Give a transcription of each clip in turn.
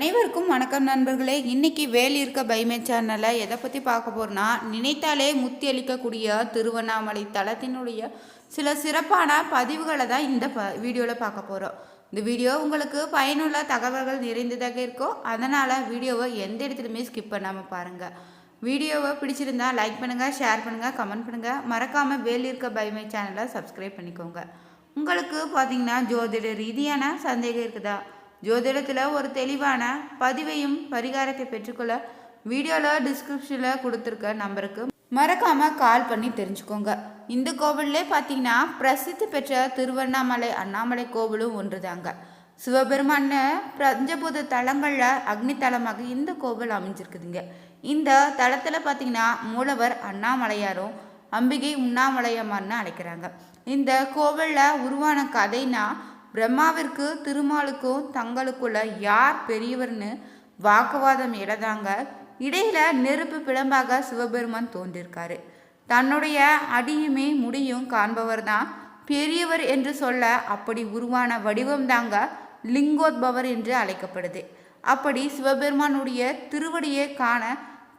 அனைவருக்கும் வணக்கம் நண்பர்களே. இன்னைக்கு வேல் இருக்க பைமே சேனலில் எதை பற்றி பார்க்க போகிறோன்னா நினைத்தாலே முத்தி அளிக்கக்கூடிய திருவண்ணாமலை தலத்தினுடைய சில சிறப்பான பதிவுகளை தான் இந்த ப வீடியோவில் பார்க்க போகிறோம் இந்த வீடியோ உங்களுக்கு பயனுள்ள தகவல்கள் நிறைந்ததாக இருக்கும். அதனால் வீடியோவை எந்த இடத்துலையுமே ஸ்கிப் பண்ணாமல் பாருங்கள் வீடியோவை பிடிச்சிருந்தா லைக் பண்ணுங்கள் ஷேர் பண்ணுங்கள் கமெண்ட் பண்ணுங்கள் மறக்காமல் வேல் இருக்க பைமே சேனலை சப்ஸ்கிரைப் பண்ணிக்கோங்க. உங்களுக்கு பார்த்தீங்கன்னா ஜோதிட ரீதியான சந்தேகம் இருக்குதா? ஜோதிடத்தில் ஒரு தெளிவான பதிவையும் பரிகாரத்தை பெற்றுக்கொள்ள வீடியோவில் டிஸ்கிரிப்ஷனில் கொடுத்துருக்க நம்பருக்கு மறக்காமல் கால் பண்ணி தெரிஞ்சுக்கோங்க. இந்த கோவில்லே பார்த்தீங்கன்னா பிரசித்தி பெற்ற திருவண்ணாமலை அண்ணாமலை கோவிலும் ஒன்றுதாங்க. சிவபெருமான பஞ்சபூத தலங்களில் அக்னி தலமாக இந்த கோவில் அமைஞ்சிருக்குதுங்க. இந்த தலத்தில் பார்த்தீங்கன்னா மூலவர் அண்ணாமலையாரும் அம்பிகை உண்ணாமலையம்மான்னு அழைக்கிறாங்க. இந்த கோவிலில் உருவான கதைனா பிரம்மாவிற்கு திருமாலுக்கும் தங்களுக்குள்ள யார் பெரியவர்னு வாக்குவாதம் இடதாங்க இடையில நெருப்பு பிளம்பாக சிவபெருமான் தோன்றிருக்காரு. தன்னுடைய அடியுமே முடியும் காண்பவர் தான் பெரியவர் என்று சொல்ல அப்படி உருவான வடிவம் தாங்க லிங்கோத்பவர் என்று அழைக்கப்படுது. அப்படி சிவபெருமானுடைய திருவடியை காண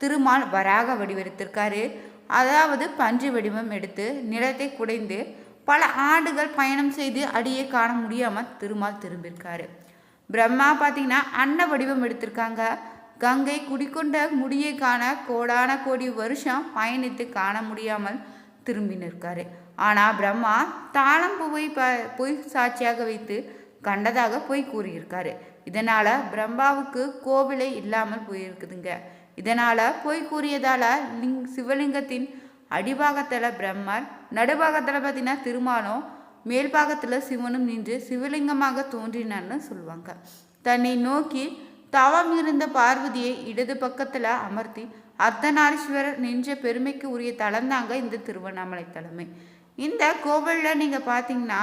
திருமால் வராக வடிவெடுத்திருக்காரு. அதாவது பஞ்சு வடிவம் எடுத்து நிலத்தை குடைந்து பல ஆண்டுகள் பயணம் செய்து அடியை காண முடியாமல் திருமால் திரும்பியிருக்காரு. பிரம்மா பார்த்தீங்கன்னா அன்ன வடிவம் எடுத்திருக்காங்க. கங்கை குடிக்கொண்ட முடியை காண கோடான கோடி வருஷம் பயணித்து காண முடியாமல் திரும்பி நிற்காரு. ஆனால் பிரம்மா தாளம்பூவை ப பொய் சாட்சியாக வைத்து கண்டதாக பொய் கூறியிருக்காரு. இதனால் பிரம்மாவுக்கு கோவிலே இல்லாமல் போயிருக்குதுங்க. இதனால் பொய் கூறியதால் லிங் சிவலிங்கத்தின் அடிபாகத்தில் பிரம்மர் நடுபாகத்தில் பார்த்தீங்கன்னா திருமாலும் மேல்பாகத்தில் சிவனும் நின்று சிவலிங்கமாக தோன்றினார்னு சொல்லுவாங்க. தன்னை நோக்கி தவம் இருந்த பார்வதியை இடது பக்கத்தில் அமர்த்தி அர்த்தநாரீஸ்வரர் நின்ற பெருமைக்கு உரிய தலம்தாங்க இந்த திருவண்ணாமலை தலைமை. இந்த கோவிலில் நீங்கள் பார்த்தீங்கன்னா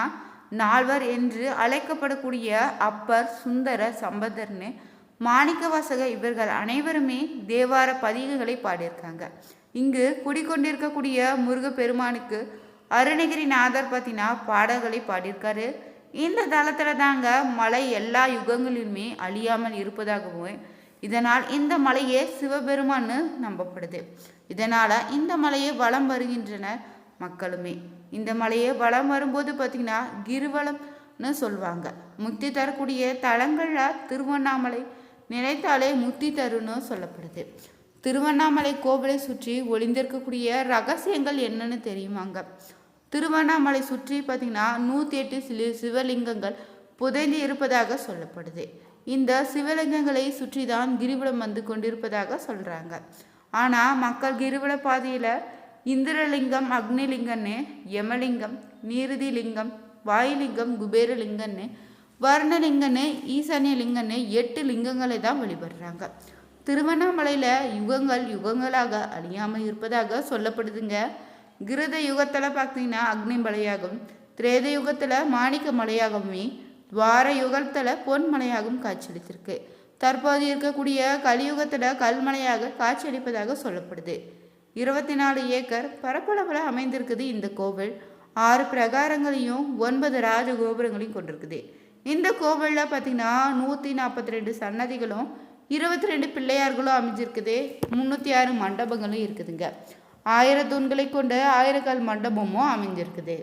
நால்வர் என்று அழைக்கப்படக்கூடிய அப்பர் சுந்தர சம்பதர்னு மாணிக்கவாசக இவர்கள் அனைவருமே தேவார பதிகங்களை பாடியிருக்காங்க. இங்கு குடிக்கொண்டிருக்கக்கூடிய முருகப்பெருமானுக்கு அருணகிரிநாதர் பார்த்தீங்கன்னா பாடல்களை பாடியிருக்காரு. இந்த தளத்தில் தாங்க மலை எல்லா யுகங்களிலுமே அழியாமல் இருப்பதாகவும் இதனால் இந்த மலையே சிவபெருமான்னு நம்பப்படுது. இதனால் இந்த மலையை வலம் வருகின்றனர் மக்களுமே. இந்த மலையை வலம் வரும்போது பார்த்திங்கன்னா கிருவலம்னு சொல்லுவாங்க முக்தி தரக்கூடிய தலங்களில் திருவண்ணாமலை நினைத்தாலே முக்தி தருன்னு சொல்லப்படுது. திருவண்ணாமலை கோவிலை சுற்றி ஒளிந்திருக்கக்கூடிய ரகசியங்கள் என்னன்னு தெரியுமாங்க? திருவண்ணாமலை சுற்றி பார்த்திங்கன்னா நூற்றி எட்டு சிலு சிவலிங்கங்கள் புதைந்து இருப்பதாக சொல்லப்படுது. இந்த சிவலிங்கங்களை சுற்றி தான் கிரிவலம் வந்து கொண்டிருப்பதாக சொல்கிறாங்க ஆனால் மக்கள் கிரிவல பாதையில் இந்திரலிங்கம் அக்னிலிங்கம்னு யமலிங்கம் நீருதி லிங்கம் வாயுலிங்கம் குபேரலிங்கன்னு வர்ணலிங்கன்னு ஈசானிய லிங்கன்னு எட்டு லிங்கங்களை தான் வழிபடுறாங்க. திருவண்ணாமலையில் யுகங்கள் யுகங்களாக அழியாமல் இருப்பதாக சொல்லப்படுதுங்க. கிருத யுகத்தில் பார்த்தீங்கன்னா அக்னி மலையாகவும் திரேத யுகத்தில் மாணிக்க மலையாகவுமே துவார யுகத்தில் பொன் மலையாகவும் காட்சியளித்திருக்கு. தற்போது இருக்கக்கூடிய கலியுகத்தில் கல்மலையாக காட்சியளிப்பதாக சொல்லப்படுது. இருபத்தி நாலு ஏக்கர் பரப்பளவில் அமைந்திருக்குது இந்த கோவில். ஆறு பிரகாரங்களையும் ஒன்பது ராஜ கோபுரங்களையும் கொண்டிருக்குது. இந்த கோவிலில் பார்த்தீங்கன்னா நூற்றி நாற்பத்தி ரெண்டு சன்னதிகளும் இருபத்தி ரெண்டு பிள்ளையார்களும் அமைஞ்சிருக்குது. முந்நூற்றி ஆறு மண்டபங்களும் இருக்குதுங்க. ஆயிரம் தூண்களை கொண்ட ஆயிரக்கால் மண்டபமும் அமைஞ்சிருக்குது.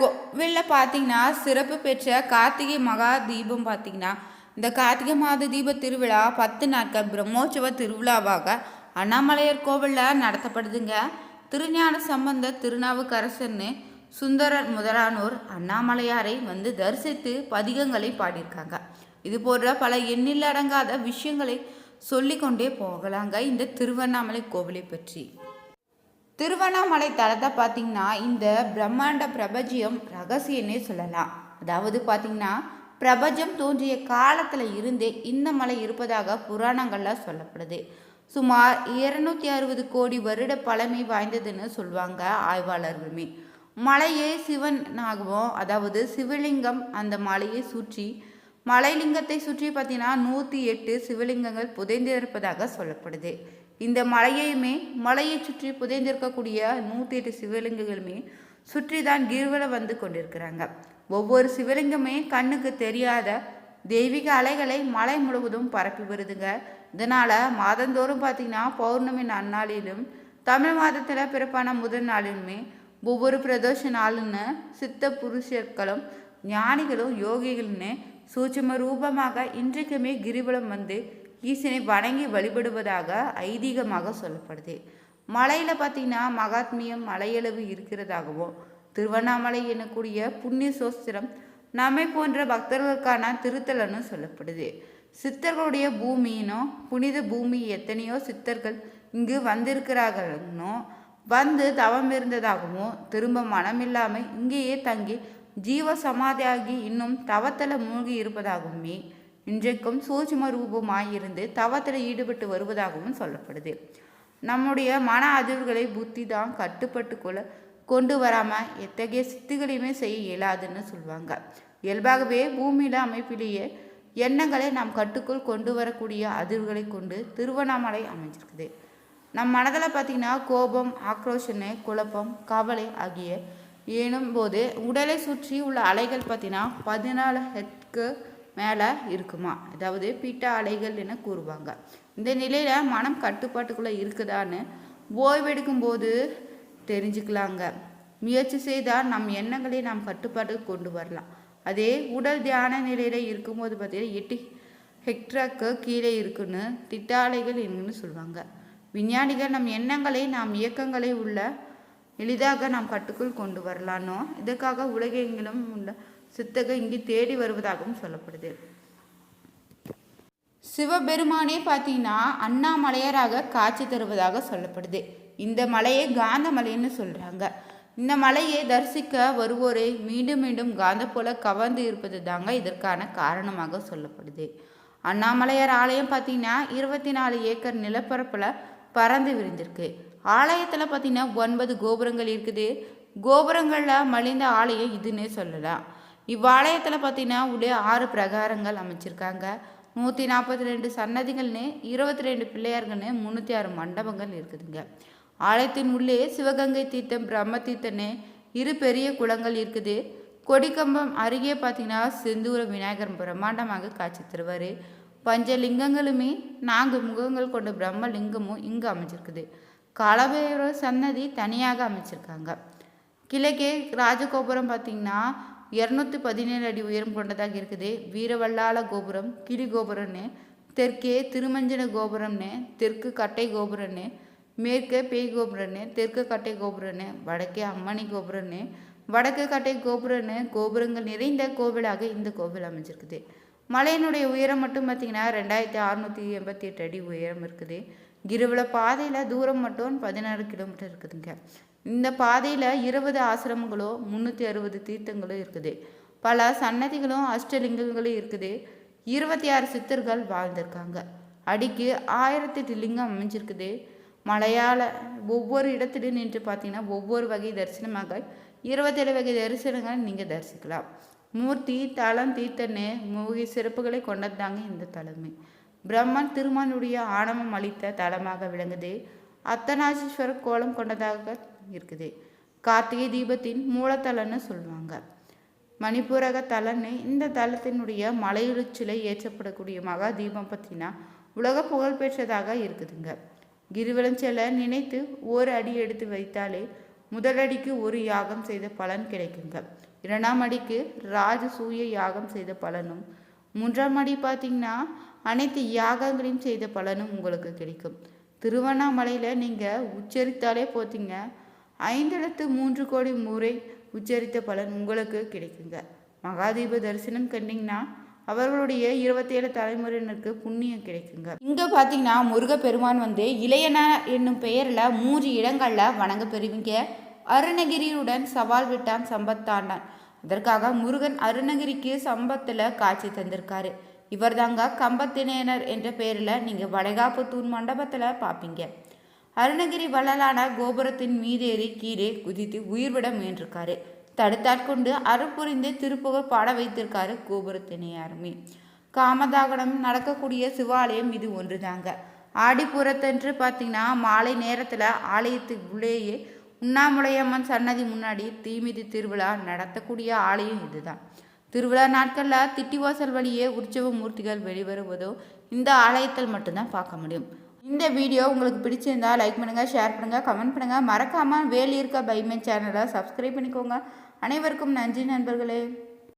கோவிலில் பார்த்தீங்கன்னா சிறப்பு பெற்ற கார்த்திகை மகா தீபம் பார்த்தீங்கன்னா இந்த கார்த்திகை மாத தீப திருவிழா பத்து நாட்கள் பிரம்மோற்சவ திருவிழாவாக அண்ணாமலையார் கோவிலில் நடத்தப்படுதுங்க. திருஞான சம்பந்த திருநாவுக்கரசர்னு சுந்தரர் முதலானோர் அண்ணாமலையாரை வந்து தரிசித்து பதிகங்களை பாடியிருக்காங்க. இது போன்ற பல எண்ணில் அடங்காத விஷயங்களை சொல்லிக்கொண்டே போகலாங்க இந்த திருவண்ணாமலை கோவிலை பற்றி. திருவண்ணாமலை தலத்தை பார்த்தீங்கன்னா இந்த பிரம்மாண்ட பிரபஞ்சம் ரகசியன்னே சொல்லலாம். அதாவது பார்த்தீங்கன்னா பிரபஞ்சம் தோன்றிய காலத்தில் இருந்தே இந்த மலை இருப்பதாக புராணங்களில் சொல்லப்படுது. சுமார் இருநூத்தி அறுபது கோடி வருட பழமை வாய்ந்ததுன்னு சொல்லுவாங்க ஆய்வாளர்களுமே. மலையே சிவனாகவும் அதாவது சிவலிங்கம் அந்த மலையை சுற்றி மலைலிங்கத்தை சுற்றி பார்த்தீங்கன்னா நூற்றி எட்டு சிவலிங்கங்கள் புதைந்திருப்பதாக சொல்லப்படுது. இந்த மலையையுமே மலையை சுற்றி புதைந்திருக்கக்கூடிய நூற்றி எட்டு சிவலிங்கங்களுமே சுற்றி தான் கிரிவலம் வந்து கொண்டிருக்கிறாங்க. ஒவ்வொரு சிவலிங்கமே கண்ணுக்கு தெரியாத தெய்வீக அலைகளை மலை முழுவதும் பரப்பி வருதுங்க. இதனால் மாதந்தோறும் பார்த்தீங்கன்னா பௌர்ணமி நன்னாளிலும் தமிழ் மாதத்தில் பிறப்பான முதல் நாளிலுமே ஒவ்வொரு பிரதோஷ நாளுன்னு சித்த புருஷர்களும் ஞானிகளும் யோகிகள்னு சூட்சம ரூபமாக இன்றைக்குமே கிரிவலம் வந்து ஈசனை வணங்கி வழிபடுவதாக ஐதீகமாக சொல்லப்படுது. மலையில் பார்த்தீங்கன்னா மகாத்மியம் மலையளவு இருக்கிறதாகவும் திருவண்ணாமலை எனக்கூடிய புண்ணிய சோஸ்திரம் நம்மை போன்ற பக்தர்களுக்கான திருத்தலன்னு சொல்லப்படுது. சித்தர்களுடைய பூமியினோ புனித பூமி எத்தனையோ சித்தர்கள் இங்கு வந்திருக்கிறார்களோ வந்து தவம் இருந்ததாகவும் திரும்ப மனமில்லாமல் இங்கேயே தங்கி ஜீவ சமாதியாகி இன்னும் தவத்தில் மூழ்கி இருப்பதாகவுமே இன்றைக்கும் சூட்சும ரூபமாயிருந்து தவத்தில் ஈடுபட்டு வருவதாகவும் சொல்லப்படுது. நம்முடைய மன அதிர்வுகளை புத்தி தான் கட்டுப்பட்டு கொள்ள கொண்டு வராமல் எத்தகைய சித்துகளையுமே செய்ய இயலாதுன்னு சொல்லுவாங்க இயல்பாகவே பூமியில அமைப்பிலேயே எண்ணங்களை நாம் கட்டுக்குள் கொண்டு வரக்கூடிய அதிர்வுகளை கொண்டு திருவண்ணாமலை அமைஞ்சிருக்குது. நம் மனதில் பார்த்திங்கன்னா கோபம் ஆக்ரோஷனு குழப்பம் கவலை ஆகிய ஏனும் போது உடலை சுற்றி உள்ள அலைகள் பார்த்திங்கன்னா பதினாலு ஹெட்க்கு மேலே இருக்குமா? அதாவது பீட்டா அலைகள் என கூறுவாங்க. இந்த நிலையில் மனம் கட்டுப்பாட்டுக்குள்ளே இருக்குதான்னு ஓய்வெடுக்கும்போது தெரிஞ்சுக்கலாங்க. முயற்சி செய்தால் நம் எண்ணங்களை நாம் கட்டுப்பாட்டுக்கு கொண்டு வரலாம். அதே உடல் தியான நிலையில் இருக்கும்போது பார்த்தீங்கன்னா எட்டு ஹெக்டராக்கு கீழே இருக்குன்னு திட்டாலைகள் என்னன்னு சொல்லுவாங்க. விஞ்ஞானிகள் நம் எண்ணங்களை நாம் இயக்கங்களை உள்ள எளிதாக நாம் கட்டுக்குள் கொண்டு வரலானோ? இதற்காக உலகெங்கிலும் உள்ள சித்தக இங்கு தேடி வருவதாகவும் சொல்லப்படுது. சிவபெருமானே பார்த்தீங்கன்னா அண்ணாமலையராக காட்சி தருவதாக சொல்லப்படுது. இந்த மலையை காந்த மலைன்னு சொல்கிறாங்க இந்த மலையை தரிசிக்க வருவோரை மீண்டும் மீண்டும் காந்த போல கவர்ந்து இருப்பது தாங்க இதற்கான காரணமாக சொல்லப்படுது. அண்ணாமலையார் ஆலயம் பார்த்தீங்கன்னா இருபத்தி நாலு ஏக்கர் நிலப்பரப்பில் பறந்து விரிந்திருக்கு. ஆலயத்தில் பார்த்தீங்கன்னா ஒன்பது கோபுரங்கள் இருக்குது. கோபுரங்களில் மலிந்த ஆலயம் இதுன்னே சொல்லலாம். இவ்வாலயத்தில் பார்த்திங்கன்னா உடைய ஆறு பிரகாரங்கள் அமைச்சிருக்காங்க. நூற்றி நாற்பத்தி ரெண்டு சன்னதிகள்னு இருபத்தி ரெண்டு பிள்ளையார்கள்னு முந்நூற்றி ஆறு மண்டபங்கள் இருக்குதுங்க. ஆலயத்தின் உள்ளே சிவகங்கை தீர்த்தம் பிரம்ம தீர்த்தன்னு இரு பெரிய குளங்கள் இருக்குது. கொடிக்கம்பம் அருகே பார்த்தீங்கன்னா செந்தூர விநாயகர் பிரம்மாண்டமாக காட்சி தருவார். பஞ்சலிங்கங்களுமே நான்கு முகங்கள் கொண்ட பிரம்மலிங்கமும் இங்கு அமைஞ்சிருக்குது. காலபைரவர் சன்னதி தனியாக அமைச்சிருக்காங்க. கிழக்கே ராஜகோபுரம் பார்த்திங்கன்னா இரநூத்தி பதினேழு அடி உயரம் கொண்டதாக இருக்குது. வீரவல்லால கோபுரம் கிளி கோபுரம்னு தெற்கே திருமஞ்சன கோபுரம்னு தெற்கு கட்டை கோபுரம்னு மேற்கே பேய் கோபுரம்னு தெற்கு கட்டை கோபுரம்னு வடக்கே அம்மணி கோபுரம்னு வடக்கு கட்டை கோபுரம்னு கோபுரங்கள் நிறைந்த கோவிலாக இந்த கோவில் அமைஞ்சிருக்குது. மலையினுடைய உயரம் மட்டும் பார்த்திங்கன்னா ரெண்டாயிரத்தி அறநூற்றி எண்பத்தி எட்டு அடி உயரம் இருக்குது. கிருவல பாதையில் தூரம் மட்டும் பதினாறு கிலோமீட்டர் இருக்குதுங்க. இந்த பாதையில் இருபது ஆசிரமங்களோ முந்நூற்றி அறுபது தீர்த்தங்களும் இருக்குது. பல சன்னதிகளும் அஷ்டலிங்கங்களும் இருக்குது. இருபத்தி ஆறு சித்தர்கள் வாழ்ந்திருக்காங்க. அடிக்கு ஆயிரத்தெட்டு லிங்கம் அமைஞ்சிருக்குது. மலையாள ஒவ்வொரு இடத்துலையும் நின்று பார்த்தீங்கன்னா ஒவ்வொரு வகை தரிசனமாக இருபத்தேழு வகை தரிசனங்கள் நீங்கள் தரிசிக்கலாம். மூர்த்தி தலம் தீர்த்தன்னு மூகை சிறப்புகளை கொண்டதாங்க இந்த தலைமை. பிரம்மன் திருமானுடைய ஆணவம் அளித்த தலமாக விளங்குது. அத்தனாசீஸ்வரர் கோலம் கொண்டதாக இருக்குது. கார்த்திகை தீபத்தின் மூலத்தலன்னு சொல்லுவாங்க. மணிப்பூரக தலன்னு இந்த தலத்தினுடைய மலையுளிச்சிலை ஏற்றப்படக்கூடிய மகா தீபம் பற்றினா உலக புகழ்பெற்றதாக இருக்குதுங்க. கிரிவலம் நினைத்து ஒரு அடி எடுத்து வைத்தாலே முதல் அடிக்கு ஒரு யாகம் செய்த பலன் கிடைக்குங்க. இரண்டாம் அடிக்கு ராஜசூய யாகம் செய்த பலனும். மூன்றாம் அடி பார்த்தீங்கன்னா அனைத்து யாகங்களையும் செய்த பலனும் உங்களுக்கு கிடைக்கும். திருவண்ணாமலையில் நீங்கள் உச்சரித்தாலே போத்தீங்க. ஐந்தெழுத்து மூன்று கோடி முறை உச்சரித்த பலன் உங்களுக்கு கிடைக்குங்க. மகாதீப தரிசனம் கண்டிங்கன்னா அவர்களுடைய இருபத்தேழு தலைமுறையினருக்கு புண்ணியம் கிடைக்குங்க. இங்கே பார்த்தீங்கன்னா முருகப்பெருமான் வந்து இளையன என்னும் பெயரில் மூன்று இடங்களில் வணங்க பெறுவீங்க. அருணகிரியுடன் சவால் விட்டான் சம்பத்தாண்டான் அதற்காக முருகன் அருணகிரிக்கு சம்பத்தில் காட்சி தந்திருக்காரு. இவர்தாங்க கம்பத்தினேனர் என்ற பெயரில் நீங்கள் வளைகாப்புத்தூர் மண்டபத்தில் பார்ப்பீங்க அருணகிரி வள்ளலான கோபுரத்தின் மீதேறி கீழே குதித்து உயிர் விட முயன்றிருக்காரு. தடுத்தாட்கொண்டு அறுப்புரிந்து திருப்புக பாட வைத்திருக்காரு கோபுரத்தினையாருமே. காமதாகனம் நடக்கக்கூடிய சிவாலயம் இது ஒன்று தாங்க ஆடிப்புறத்தன்று பார்த்தீங்கன்னா மாலை நேரத்தில் ஆலயத்துக்குள்ளேயே உண்ணாமுலையம்மன் சன்னதி முன்னாடி தீமிதி திருவிழா நடத்தக்கூடிய ஆலயம் இதுதான். திருவிழா நாட்களில் திட்டிவாசல் வழியே உற்சவ மூர்த்திகள் வெளிவருவதோ இந்த ஆலயத்தில் மட்டும்தான் பார்க்க முடியும். இந்த வீடியோ உங்களுக்கு பிடிச்சிருந்தா லைக் பண்ணுங்கள் ஷேர் பண்ணுங்கள் கமெண்ட் பண்ணுங்கள் மறக்காமல் வேலியிருக்க பைமே சேனலை சப்ஸ்கிரைப் பண்ணிக்கோங்க. அனைவருக்கும் நன்றி நண்பர்களே.